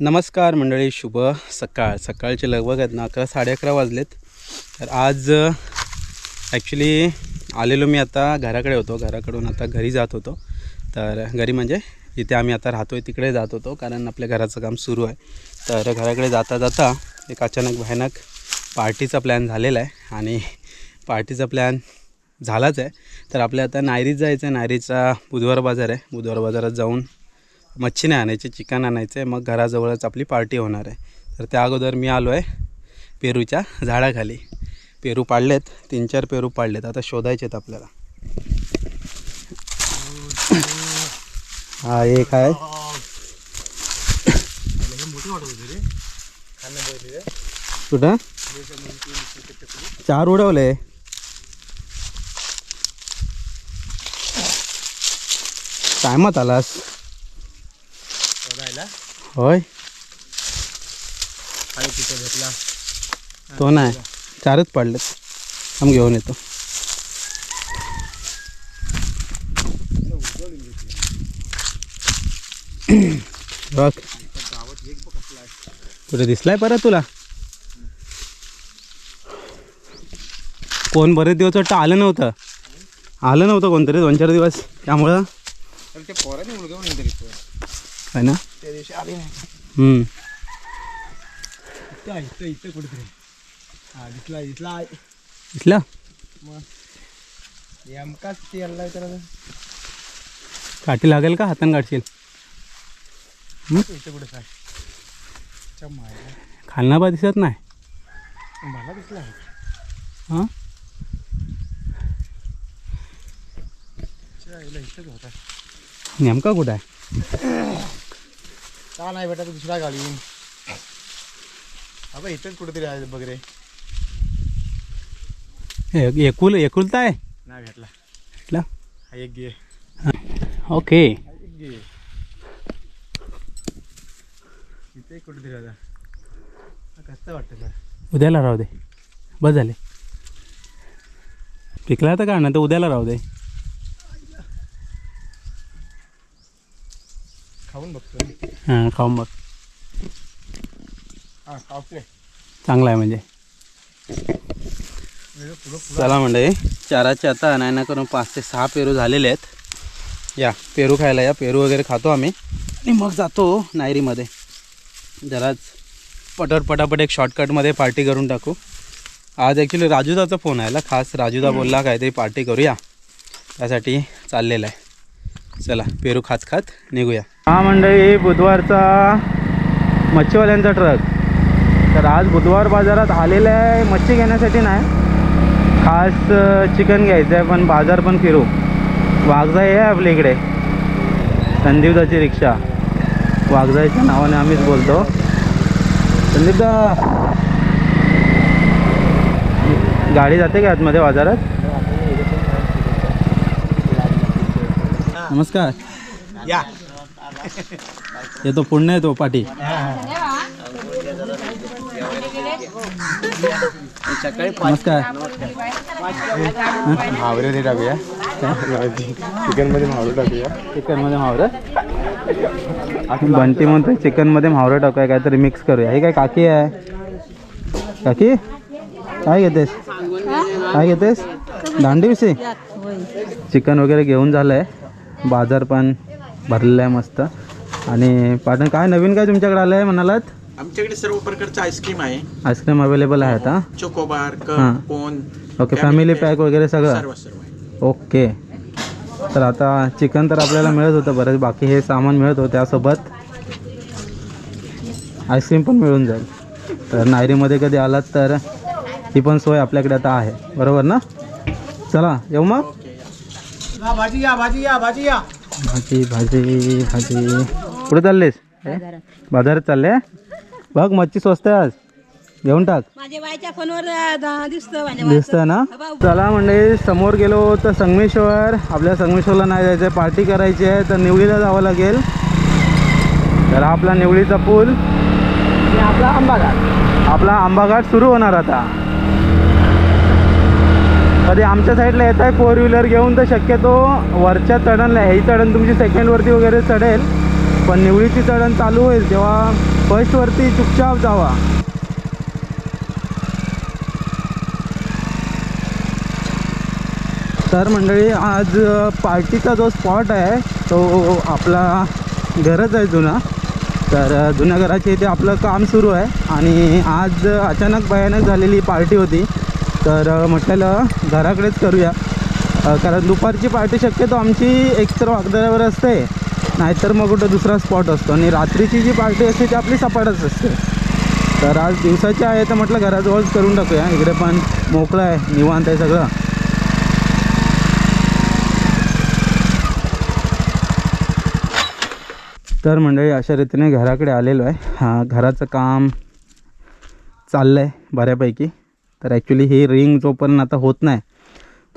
नमस्कार मंडळी शुभ सकाळ. सकाळचे लगभग आहेत ना अकरा साडे अकरा वाजलेत. तर आज ॲक्च्युली आलेलो मी आता घराकडे होतो. घराकडून आता घरी जात होतो. तर घरी म्हणजे जिथे आम्ही आता राहतो आहे तिकडे जात होतो कारण आपल्या घराचं काम सुरू आहे. तर घराकडे जाता जाता एक अचानक भयानक पार्टीचा प्लॅन झालेला आहे आणि पार्टीचा प्लॅन झालाच आहे. तर आपल्या आता नायरीत जायचं आहे नायरीचा बुधवार बाजार आहे. बुधवार बाजारात जाऊन मच्छी नाही आणायची चिकन आणायचं आहे मग घराजवळच आपली पार्टी होणार आहे. तर त्या अगोदर मी आलो आहे पेरूच्या झाडाखाली. पेरू पाडलेत तीन चार पेरू पाडलेत. आता शोधायचे आहेत आपल्याला. हा एक आहे कुठं? चार उडवले. टायमात आलास? होय. तो नाही. चारच पडलेत. आम्ही घेऊन येतो. बघ. कुठे दिसलाय परत तुला? कोण बरेच दिवस वाटतं आलं नव्हतं. आलं नव्हतं कोणतरी दोन चार दिवस. त्यामुळं. आहे ना? त्या दिवशी आली नाही. हम्म. इथं आहे, इथं इथं कुठेतरी. हा दिसला मग ते तर काठी लागेल का? हातानं काढशील. इथं कुठे काय? मायला खालना बा दिसत नाही. मला दिसला हां? नेमका कुठं आहे? का नाही बेटा तू दुसऱ्या गाडीहून अबे इथंच कुठेतरी आहे बघ रे. हे एकुल एकुलता आहे? नाही भेटला. भेटला? हा एक घे. ओके. एक घे. इथे कुठेतरी हा कसं वाटतं सर उद्याला राहू दे. बस झाले. पिकला तर का ना तर उद्याला राहू दे. खाऊन बघतो हां खाऊन बघ. हा खावते चांगला आहे म्हणजे. चला म्हणजे चाराचे आता नाही ना करून पाच ते सहा पेरू झालेले आहेत. या पेरू खायला या पेरू वगैरे खातो आम्ही. आणि मग जातो नायरीमध्ये. जराच पटपट पटापट एक शॉर्टकटमध्ये पार्टी करून टाकू. आज ॲक्च्युली राजूदाचा फोन आला खास राजूदा बोलला काहीतरी पार्टी करूया. त्यासाठी चाललेला आहे. चला पेरू खात खात निघूया. हा मंडळी बुधवारचा मच्छीवाल्यांचा ट्रक. तर आज बुधवार बाजारात आलेलं आहे मच्छी घेण्यासाठी नाही. खास चिकन घ्यायचं आहे पण बाजार पण फिरू. वाघजाई आहे आपल्या इकडे. संदीपदाची रिक्षा. वाघजाईच्या नावाने आम्हीच बोलतो. संदीपदा गाडी जाते का आतमध्ये बाजारात? नमस्कार. या. येतो पुण्य येतो पाठी नमस्कार। मावरे टाकूया. चिकनमध्ये मावरे टाकूया. चिकनमध्ये मावरं? बंटी म्हणतो चिकनमध्ये मावरं टाकूया काहीतरी मिक्स करूया. हे काय काकी आहे? काकी? काय घेतेस? काय घेतेस? दांडी विषयी चिकन वगैरे घेऊन झालं आहे बाजार पण. भरलेला आहे मस्त. आणि पाटण काय नवीन काय तुमच्याकडे आलं आहे म्हणालात? आमच्याकडे सर्व प्रकारचं आईस्क्रीम आहे. आईस्क्रीम अवेलेबल आहे आता? चोकोबार हां. Cup cone okay family pack वगैरे सगळं? सर्व सर्व आहे. ओके तर आता चिकन तर आपल्याला मिळत होतं बरंच बाकी हे सामान मिळत होतं त्यासोबत. आईस्क्रीम पण मिळून जाईल. तर नायरीमध्ये कधी आलात तर ही पण सोय आपल्याकडे आता आहे. बरोबर ना? चला येऊ मग? भाजी या भाजी या भाजी या. भाजी भाजी भाजी. कुठे चाललेस? बाजारात. चालले? बघ मच्छी स्वस्त आहे आज. घेऊन टाक. दिसतं ना? चला म्हणजे समोर गेलो तर संगमेश्वर. आपल्या संगमेश्वरला नाही जायचं आहे पार्टी करायची आहे. तर निवळीला जावं लागेल. तर आपला निवळीचा पूल. आपला आंबाघाट. आपला आंबाघाट सुरू होणार आता. कधी आमच्या साईडला येत आहे फोर व्हीलर घेऊन तर शक्यतो वरच्या चढणला ही चढण तुमची सेकंडवरती वगैरे चढेल. पण निवळीची चढण चालू होईल तेव्हा फर्स्टवरती चुपचाप जावा. तर मंडळी आज पार्टीचा जो स्पॉट आहे तो आपला घरच आहे जुना. तर जुन्या घराच्या इथे आपलं काम सुरू आहे. आणि आज अचानक भयानक झालेली पार्टी होती. तर म्हटलेलं घराकडेच करूया. कारण दुपारची पार्टी शक्यतो आमची एकतर वागदऱ्यावर असते नाहीतर मग कुठं दुसरा स्पॉट असतो. आणि रात्रीची जी पार्टी असते ती आपली सपाटच असते. तर आज दिवसाची आहे तर म्हटलं घराजवळच करून टाकूया. इकडे पण मोकळं आहे निवांत आहे सगळं. तर मंडळी अशा रीतीने घराकडे आलेलो आहे. हां घराचं काम चाललं आहे बऱ्यापैकी. तर ॲक्च्युली ही रिंग जोपर्यंत आता होत नाही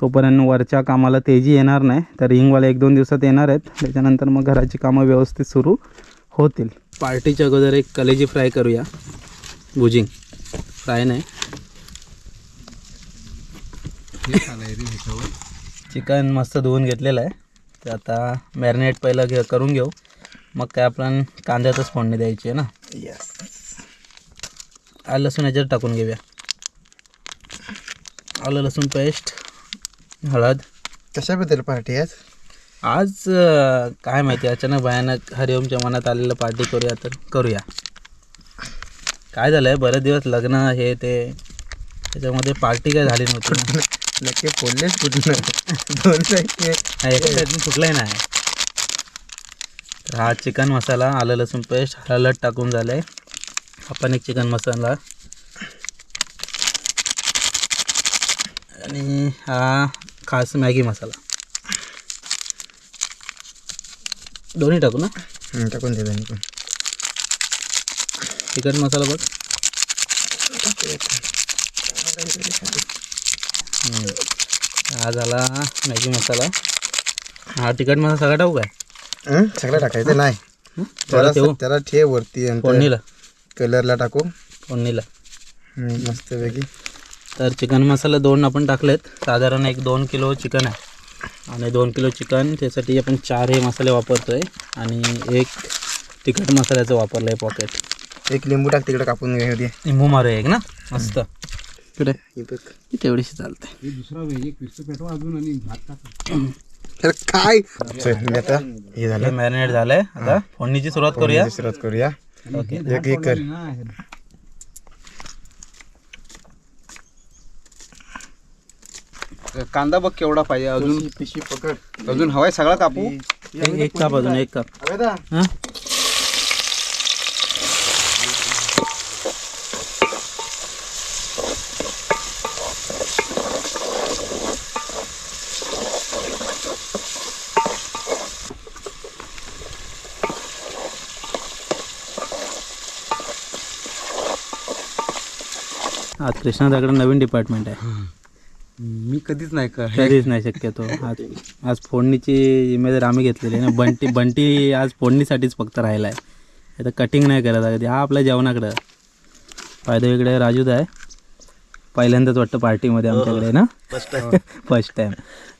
तोपर्यंत वरच्या कामाला तेजी येणार नाही. तर रिंगवाले एक दोन दिवसात येणार आहेत. त्याच्यानंतर मग घराची कामं व्यवस्थित सुरू होतील. पार्टीच्या अगोदर एक कलेजी फ्राय करूया. भुजिंग. फ्राय नाही. चिकन मस्त धुवून घेतलेलं आहे. तर आता मॅरिनेट पहिलं घे करून घेऊ. मग काय आपण कांद्यातच फोडणी द्यायची आहे ना? आलं लसूण याच्यात टाकून घेऊया. आलं लसूण पेस्ट हळद. कशाबद्दल पार्टी आज? आज अं, काय माहिती अचानक भयानक हरिओमच्या मनात आलेलं पार्टी करूया तर करूया. काय झालं आहे बरेच दिवस लग्न हे ते त्याच्यामध्ये पार्टी काय झाली नव्हती. ना नक्की बोललेच कुठलं दोन हा, एका साईडने फुटलाय नाही. तर हा चिकन मसाला आलं लसूण पेस्ट हळद टाकून झालं आहे आपण एक चिकन मसाला आणि हा खास मॅगी मसाला. दोन्ही टाकू ना? टाकून दे दोन्ही पण. चिकन मसाला बघ. हा झाला मॅगी मसाला. हा तिखट मसाला सगळा टाकू काय? हं, सगळं टाकायचं? नाही? त्याला ठेवू त्याला ठेव वरती फोडणीला. कलरला टाकू. फोडणीला. हं, मस्तपैकी तर चिकन मसाला दोन आपण टाकलेत. साधारण एक दोन किलो चिकन आहे. आणि दोन किलो चिकन त्यासाठी आपण चार हे मसाले वापरतो आहे आणि एक तिखट मसाल्याचं वापरलं आहे पॉकेट एक लिंबू टाक तिकडे कापून दे. लिंबू मारूया एक ना? मस्त. इकडे. हे. तेवढीशी चालते अरे काय? चल, मी आता हे झालं. मॅरिनेट झालंय. आता फोडणीची सुरुवात करूया. सुरुवात करूया. ओके एक एक कर. कांदा बघ केवढा पाहिजे. अजून पिशी पकड. अजून हवाय सगळा कापू? एक एक कप अजून एक कप. हां? आज कृष्णादाकडे नवीन डिपार्टमेंट आहे. मी कधीच नाही का कधीच नाही शक्यतो. आज आज फोडणीची जिम्मेदारी आम्ही घेतलेली आहे ना. बंटी बंटी आज फोडणीसाठीच फक्त राहिला आहे आता कटिंग नाही करत आहे कधी हा आपल्या जेवणाकडं. फायदा इकडे राजूद आहे पहिल्यांदाच वाटतं पार्टीमध्ये आमच्याकडे ना? फर्स्ट टाईम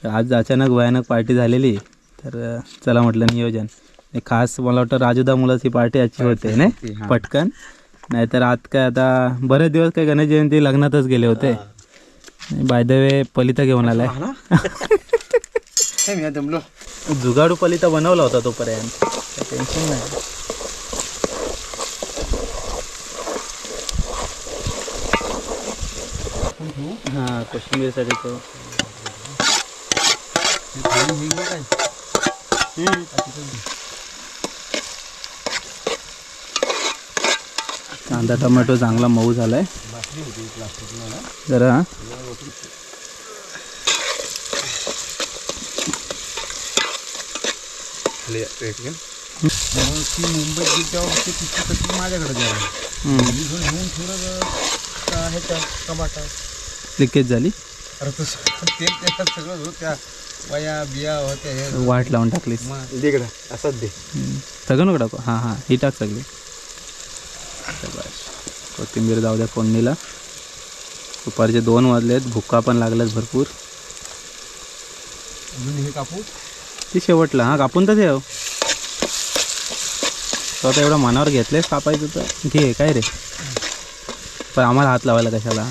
आज अचानक भयानक पार्टी झालेली. तर चला म्हटलं नियोजन. खास मला वाटतं राजूदा मुलाच ही पार्टी आजची होते ना पटकन. नाहीतर आज काय आता बरेच दिवस काय गणेश जयंती लग्नातच गेले होते. बाय द वे पलिता घेऊन आलाय. हे मी जुगाडू पलिता बनवला होता तोपर्यंत. टेन्शन नाही. हां कोशिंबीरसाठी तो. कांदा टोमॅटो चांगला मऊ जरा. ती मुंबईत गेली तेव्हा ते तिची कशी माझ्याकडे द्यावी हम्म. घेऊन थोडं टमाटा लिकेज झाली? अरे तसं तेल त्याच्यात सगळं होत त्या वया बिया होत्या हे वाट लावून टाकलीस. तिकडं असंच दे. सगळं नको टाकू. हां हां. ही टाक सगळी. बस कोथिंबीर जाऊ द्या फोडणीला. दुपारचे दोन वाजलेत भुका पण लागल्यात भरपूर. हे कापू? ती शेवटला. हां कापून तर ठेव. तो आता एवढं मनावर घेतलेस कापायचं तर. घे काय रे? पण आम्हाला हात लावायला कशाला?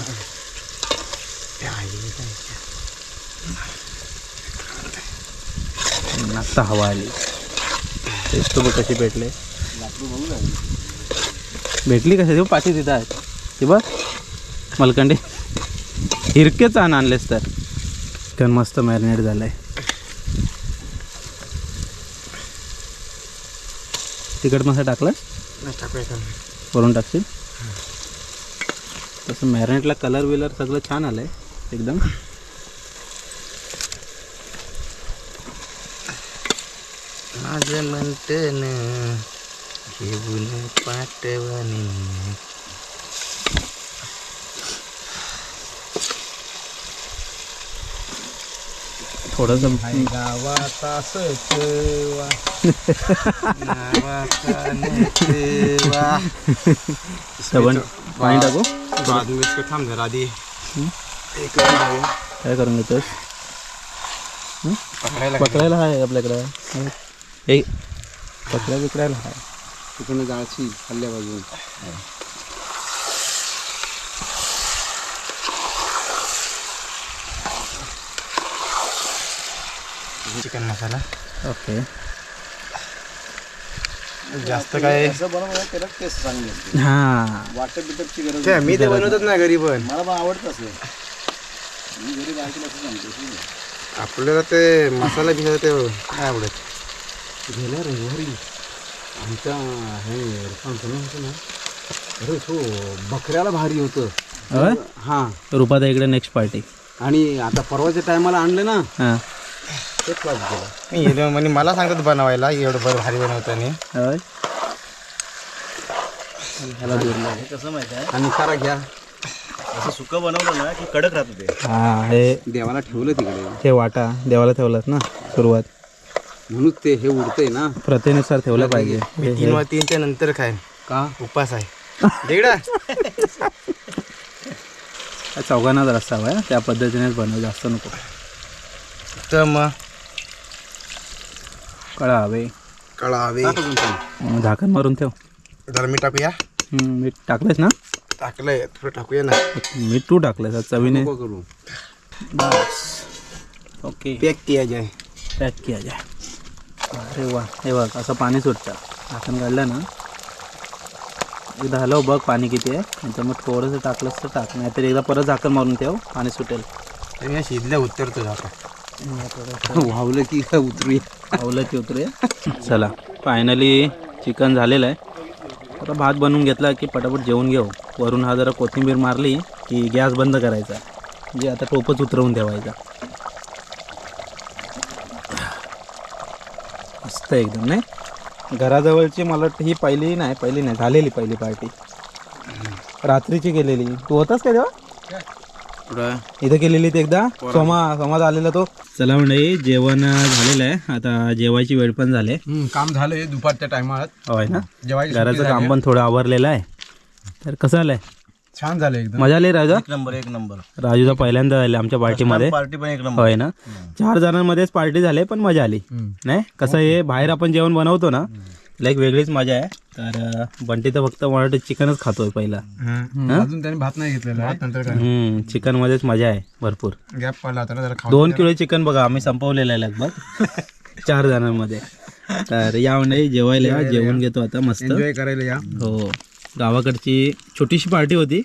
आत्ता हवा आली. तेच तू बघ कशी भेटले. भेटली कशी ते पाठी तिथं आहेत ते बघ मलकंडी. हिरकेच आण आणलेस तर. चिकन मस्त मॅरिनेट झालंय. तिखट मसाला टाकला वरून टाकशील? तसं मॅरिनेटला कलर विलर सगळं छान आलंय एकदम. माझं म्हणतं घेऊन पाठवानी थोडंसं गावात असंच वा. नावाचा नसेवा. सबन पाणी टाकू? मिसळ थांब जरा आधी काय करून घेतोस? पकडायला पकडायला आहे आपल्याकडं. हे पकड्या बिकडायला आहे तिकडून जाळशी खाल्ल्या बाजून. Chicken masala okay. जास्त काय? असं बनवलं त्याला टेस्ट चांगली असते. हां. वाटप बिटपची गरज ते मी ते बनवतच ना घरी पण. मला पण आवडतं असं. मी घरी बायकोला असं सांगतो आपल्याला ते मसाला बिसाला ते नाही आवडत. गेल्या रविवारी. आमच्या हे ना अरे तो बकऱ्याला भारी होतं. होय? हां. रुपाता इकडे नेक्स्ट पार्टी आणि आता परवाच्या टायमाला आणलं ना हां. ते क्लास गेला. म्हणजे मला सांगतात बनवायला एवढं बरं भारी बनवताना होय? कसं माहिती आहे? आणि खरा घ्या. असं सुकं बनवलं ना की कडक राहत होते हां हे देवाला ठेवलं तिकडे. हे वाटा देवाला ठेवलात ना सुरुवात. म्हणून ते हे उडतंय ना. प्रथेनुसार ठेवलं पाहिजे. तीन वा तीनच्या नंतर काय का? उपास आहे. तिकडं हे चौघांना रस्ता हवा आहे. त्या पद्धतीनेच बनव जास्त नको. तर मग? कळा हवे कळावे मग झाकण मारून ठेव. जरा मी टाकूया. हम्म, मीठ टाकलंयस ना? टाकलंय थोडं टाकूया ना. मीठ तू टाकलंयस आज चवीने. करू. बस. ओके. पॅक किया जाय. पॅक किया जाय. अरे वा हे बघ असं पाणी सुटतं. झाकण काढलं ना. एकदा हलव बघ पाणी किती आहे. नंतर मग थोडंसं टाकलंस तर टाक. नाहीतर एकदा परत झाकण मारून ठेव पाणी सुटेल. मी शिजल्या उतरतो आता. वावलं की काय उतरूया आवलं की उतरूया चला फायनली चिकन झालेलं आहे. आता भात बनवून घेतला की पटापट जेवून घेऊ. वरून हा जरा कोथिंबीर मारली की गॅस बंद करायचा. म्हणजे आता टोपच उतरवून ठेवायचा. मस्त एकदम नाही? घराजवळची मला वाटतं ही पहिली नाही पहिली नाही झालेली पहिली पार्टी. रात्रीची केलेली. तू होतास का तेव्हा पुढं इथं केलेली ती एकदा? सोमा सोमा आलेला तो. चला म्हणजे जेवण झालेलं आहे. आता जेवायची वेळ पण झाली काम झालंय दुपारच्या टायमात. होय ना? जेवायची घराचं काम पण थोडं आवरलेलं आहे. तर कसं आलंय? छान झालं एकदम. मजा आली राजा? नंबर एक नंबर. राजूचा पहिल्यांदा झाले आमच्या पार्टीमध्ये. पार्टी पण एक नंबर. होय ना? चार जणांमध्येच पार्टी झाली पण मजा आली. नाही? कसं हे बाहेर आपण जेवण बनवतो ना एक वेगळीच मजा आहे. तर बंटी तर फक्त मला वाटतं चिकनच खातोय पहिला. अजून त्याने भात नाही घेतलेला आहे. नंतर काय? हम्म. चिकन मध्येच मजा आहे भरपूर. गॅप पडला होता ना जरा खाऊ दोन किलो चिकन बघा आम्ही संपवलेलं आहे लगभग. चार जणांमध्ये. तर या म्हणजे जेवायला या, जेवण घेतो आता मस्त. एन्जॉय करायला या. हो. गावाकडची छोटीशी पार्टी होती.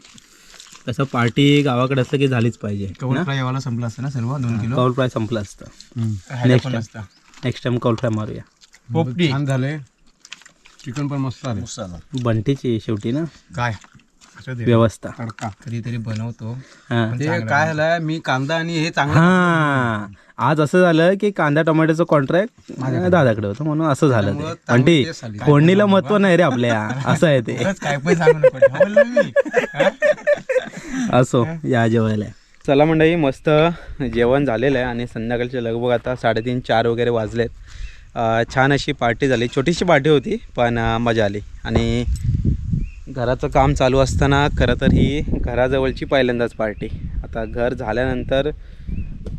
कसं पार्टी गावाकडे असलं की झालीच पाहिजे. कवळ फ्राय वाला संपला असतं ना सर्व? दोन किलो? कौल फ्राय संपलं असतं. नेक्स्ट पण टाइम असतं. नेक्स्ट टाइम कौल फ्राय मारूया. पोपटी. छान झाले चिकन पण मस्त आले बंटीची शेवटी ना? काय. व्यवस्था. तडका. कधीतरी बनवतो. हा. ते काय झालंय मी कांदा आणि हे चांगलं हा. आज असं झालं की कांदा टोमॅटोचं कॉन्ट्रॅक्ट दादाकडे होतं म्हणून असं झालं ते. फोडणीला महत्त्व नाही रे आपल्या. असं आहे ते. मी. असो या जेवायला. चला मंडळी मस्त जेवण झालेलं आहे आणि संध्याकाळचे लगभग आता साडेतीन चार वगैरे वाजलेत. छान अशी पार्टी झाली. छोटीशी पार्टी होती पण मजा आली. आणि घराचं काम चालू असताना खरं तर ही घराजवळची पहिल्यांदाच पार्टी. आता घर झाल्यानंतर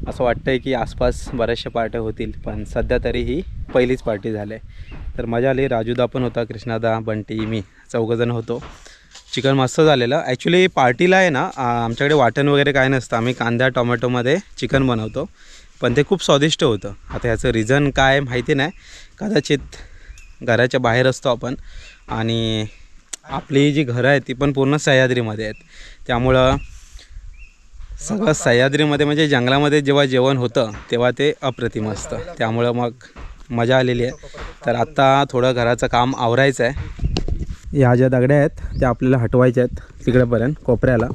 असं वाटतं आहे की आसपास बऱ्याचशा पार्ट्या होतील पण सध्या तरी ही पहिलीच पार्टी झाली आहे. तर मजा आली. राजूदा पण होता कृष्णादा बंटी मी चौघंजण होतो. चिकन मस्त झालेलं. ॲक्च्युली पार्टीला आहे ना आमच्याकडे वाटण वगैरे काय नसतं. आम्ही कांदा टोमॅटोमध्ये चिकन बनवतो. पण ते खूप स्वादिष्ट होतं. आता ह्याचं रिझन काय माहिती नाही. कदाचित घराच्या बाहेर असतो आपण. आणि आपली जी घरं आहेत ती पण पूर्ण सह्याद्रीमध्ये आहेत. त्यामुळं सगळं सह्याद्रीमध्ये म्हणजे जंगलामध्ये जेव्हा जेवण होतं तेव्हा ते अप्रतिम असतं. त्यामुळं मग मजा आलेली आहे. तर आत्ता थोडं घराचं काम आवरायचं आहे. ह्या ज्या दगड्या आहेत त्या आपल्याला हटवायच्या आहेत तिकडेपर्यंत कोपऱ्याला.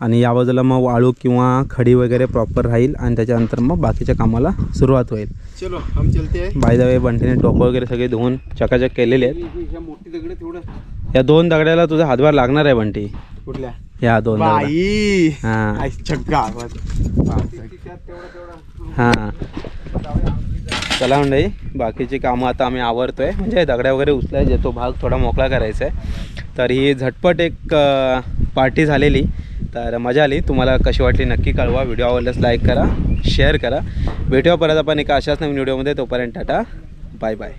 आणि या बाजूला मग वाळू किंवा खडी वगैरे प्रॉपर राहील आणि त्याच्यानंतर मग बाकीच्या कामाला सुरुवात होईल. चलो हम चलते बाय वे बंटीने टोपं वगैरे सगळे धुवून चकाचक केलेले आहेत. या दोन दगड्याला तुझा हातभार लागणार आहे बंटी. कुठल्या? या दोन दगडा. बाई! हां. आई छक्का हां. चला मंडळी बाकीची कामं आता आम्ही आवरतोय. म्हणजे दगड्या वगैरे उचलायचे तो भाग थोडा मोकळा करायचा आहे. तर ही झटपट एक पार्टी झालेली. तर मजा आली. तुम्हाला कशी वाटली नक्की कळवा. व्हिडिओ आवडल्यास लाईक करा शेअर करा. भेटूया परत आपण एका अशाच नवीन व्हिडिओमध्ये. तोपर्यंत टाटा. Bye bye.